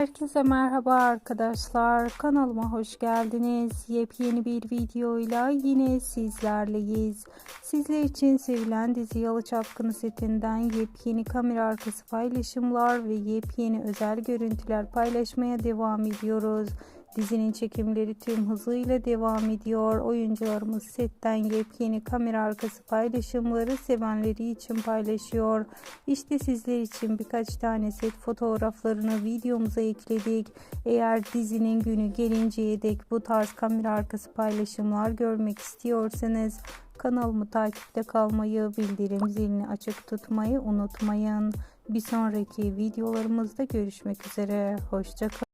Herkese merhaba arkadaşlar. Kanalıma hoş geldiniz. Yepyeni bir videoyla yine sizlerleyiz. Sizler için sevilen dizi Yalı Çapkını setinden yepyeni kamera arkası paylaşımlar ve yepyeni özel görüntüler paylaşmaya devam ediyoruz. Dizinin çekimleri tüm hızıyla devam ediyor. Oyuncularımız setten yepyeni kamera arkası paylaşımları sevenleri için paylaşıyor. İşte sizler için birkaç tane set fotoğraflarını videomuza ekledik. Eğer dizinin günü gelinceye dek bu tarz kamera arkası paylaşımlar görmek istiyorsanız kanalımı takipte kalmayı, bildirim zilini açık tutmayı unutmayın. Bir sonraki videolarımızda görüşmek üzere. Hoşçakalın.